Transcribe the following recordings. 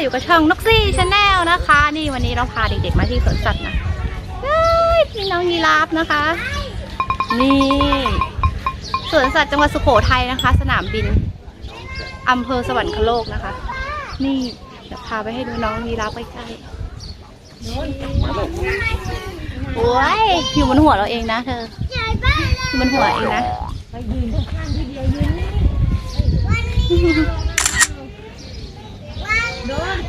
อยู่กับช่องนกซี่ชาแนลนะคะ นี่วันนี้เราพาเด็กๆมาที่สวนสัตว์นะเฮ้ยพี่น้องยีราฟนะคะ นี่สวนสัตว์จังหวัดสุโขทัยนะคะ สนามบินอำเภอสวรรคโลกนะคะ นี่เดี๋ยวพาไปให้ดูน้องยีราฟใกล้ๆโอ้ยอยู่บนหัวเราเองนะเธออยู่บนหัวเองนะเดี๋ยว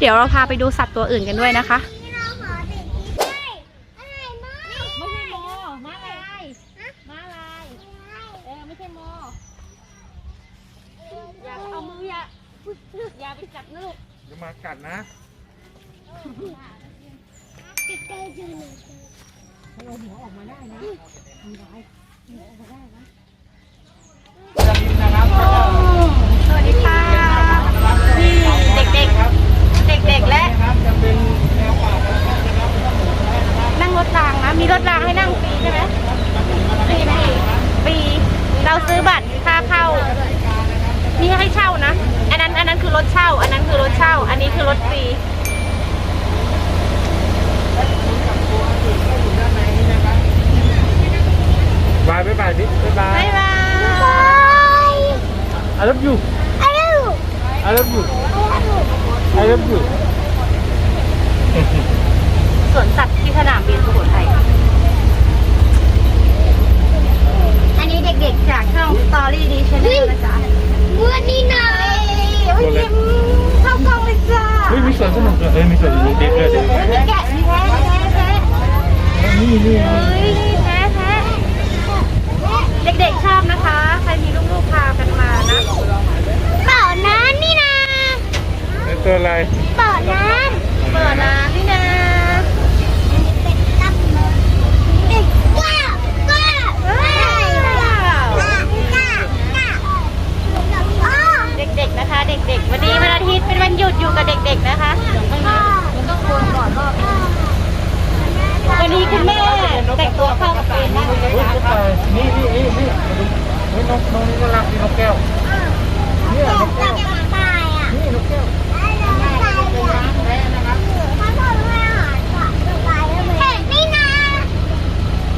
เราพาไปดูสัตว์ตัวอื่นกันด้วยนะคะ ไม่ใช่โมม้าลายม้าลายเออไม่ใช่โมอย่าเอามืออย่าอย่าไปจับลูกจะมากัดนะ สวัสดีค่ะนี่เด็กๆ เด็กๆ และ ครับจะเป็นแนวป่าธรรมชาตินะครับ นั่งรถรางนะ มีรถรางให้นั่งฟรีใช่ไหมฟรีไหมฟรี เราซื้อบัตรค่าเข้า มีให้เช่านะ อันนั้น อันนั้นคือรถเช่า อันนั้นคือรถเช่า อั นนี้คือรถฟรีบายบ๊ายบายดิบ๊ายบายบ๊ายบาย I love you I love you I love you สวนสัตว์ที่สนามบินสุโขทัยอันนี้เด็กๆจากช่อง Story d ีช n แนลนะจ๊ะวันนี้หน่อยตัวเล็ก เข้ากล้องเลยจ้า เฮ้ยมีสวนสนุกเลยเฮ้ยมีสวนสนุกเด็กเลยเด็ก มีแกะมีแพะมีแพะแพะ นี่นี่ เฮ้ยมีแพะแพะเด็กๆชอบนะคะ ใครมีลูกๆพากันมานะ เป่าน้ำนี่นะ เป็นตัวอะไร เป่าน้เปิดน้ำนี่นะเป็นตับเด็กก้าวก้าวก้าวก้าวก้าวอ้อเด็กๆนะคะ เด็กๆ วันนี้วันอาทิตย์เป็นวันหยุดอยู่กับเด็ก ๆ นะคะต้องรอดต้องรอดวันนี้คุณแม่แต่งตัวเข้ากับเองนะเฮ้ยตุ๊กตานี่นี่นี่นี่น้องน้องนี่น่ารักนี่นกแก้วเนี่ยนกแก้ว จะตายอะ นี่นกแก้ว เห็นนี่นะ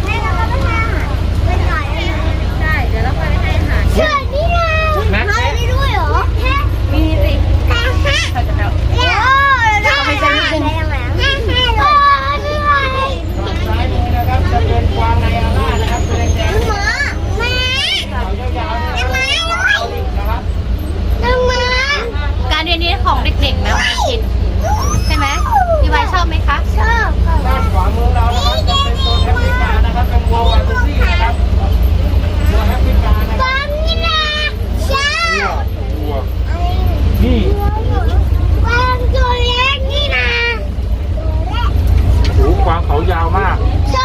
แม่เราก็ไปให้อาหารไปหน่อยได้ไหม ใช่ เดี๋ยวเราไปให้อาหาร เชื่อนี่นะเขาได้ด้วยเหรอแค่ มีสิ แค่แค่ ใครจะเอา โอ้เราให้ใจนิดนึงแค่แค่เลยโอ้นี่ไง ซ้ายมือนะครับจะเป็นกวางไนอาร่านะครับตัวแดง หมาหมา ๆขาวยาวๆนะ หมาด้วย นะครับ หมา การเรียนนี้ของเด็กๆนะวันอาทิตย์ใช่ไหมพี่วายชอบไหมคะ ชอบ ด้านขวามือเรานะครับจะเป็นโซนแอฟริกานะครับเป็นวัววาตุซี่นะครับวัวแอฟริกานะค ฟั รับ งนี่นะชอบ วัวนี่ ฟังตัวเล็กนี่นะ หูกวางเขายวมากช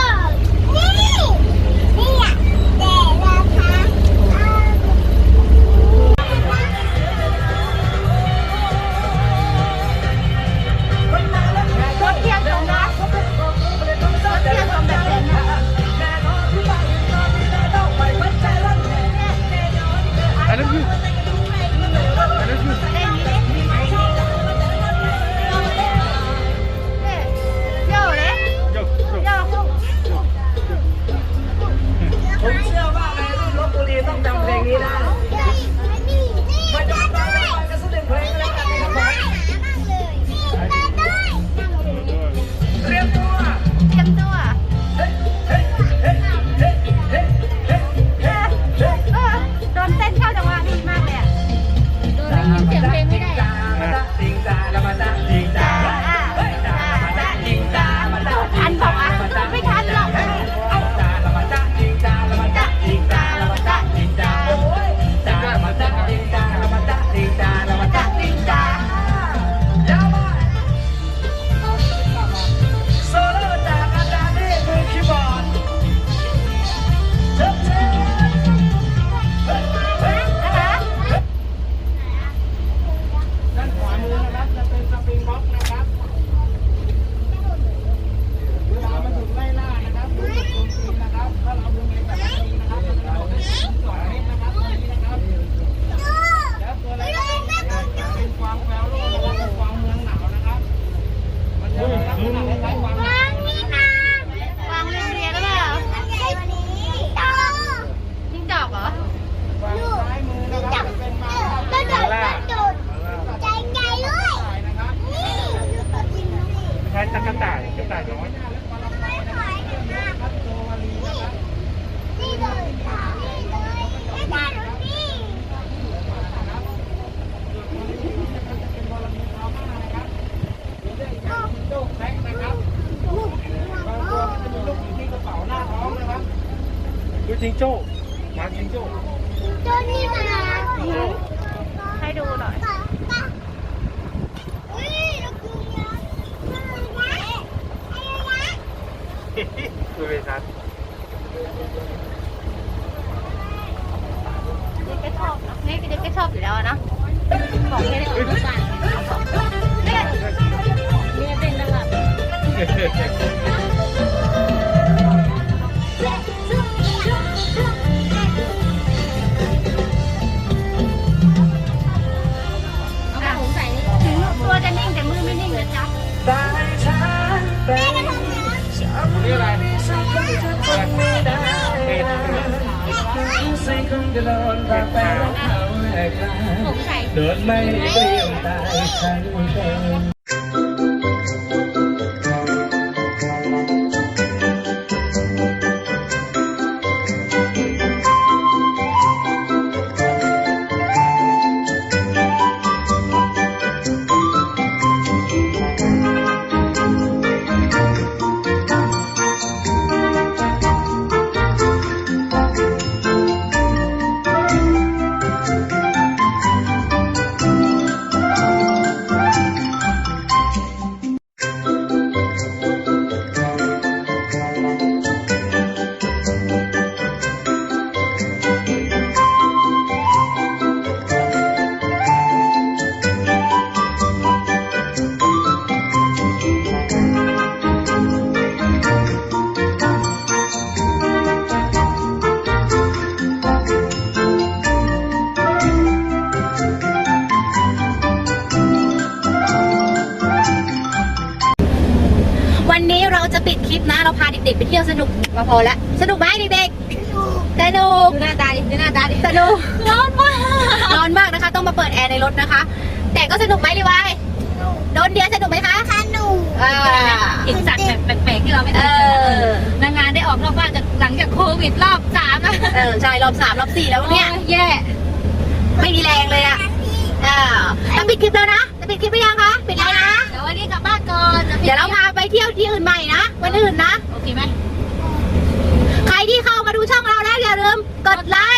ตะกต่ายกระต่ายน้อย นี่เลยนี่เลยไม่ได้หรอกนี่ โจ๊กแพ็คนะครับบางตัวมันจะมีลูกอยู่ที่กระเป๋าหน้าท้องนะครับดูจิงโจ้มาจิงโจ้ ตัวนี้มา ให้ดูหน่อย อุ้ยลูกยุงยักษ์อะไรนะอะไรนะ คุยไปชัด เด็กก็ชอบนะนี่เด็กก็ ชอบอยู่แล้วนะของแค่นี้ก็สั่นเนี่ยเนี่ยเป็นตลาดเอาถุงใส่นี่ถึงตัวจะนิ่งแต่มือไม่นิ่งนะจ๊ะตายช้าไปนี่อะไรไม่ได้ใส่คงจะโดนพาไปแล้วเขาแต่กลางถุงใส่โดนไม่เปลี่ ยนตายฉั ปิดคลิปนะ เราพาเด็กๆไปเที่ยวสนุกมาพอแล้วสนุกไหมเด็กๆสนุกดูหน้าตาดิดูหน้าตาดิสนุกร้อนมากร้อนมากนะคะ ต้องมาเปิดแอร์ในรถนะคะ แต่ก็สนุกไหมลิวายโดนเดียสนุกไหมคะสนุกอ่าเห็นสัตว์แบบแปลกๆที่เราไม่เอเคยเจออนางงานได้ออกนอกบ้านจากหลังจากโควิดรอบสามอะเออใช่รอบสามรอบสี่แล้วเนี่ยโอ้แย่ไม่มีแรงเลยอะอ่าจะปิดคลิปแล้วนะจะปิดคลิปหรือยังคะปิดแล้วนะเดี๋ยววันนี้กลับบ้านก่อนเดี๋ยวเราพาไปเที่ยวที่อื่นใหม่นะ คนอื่นนะ โอเคไหม ใครที่เข้ามาดูช่องเราแล้วอย่าลืมกดไลค์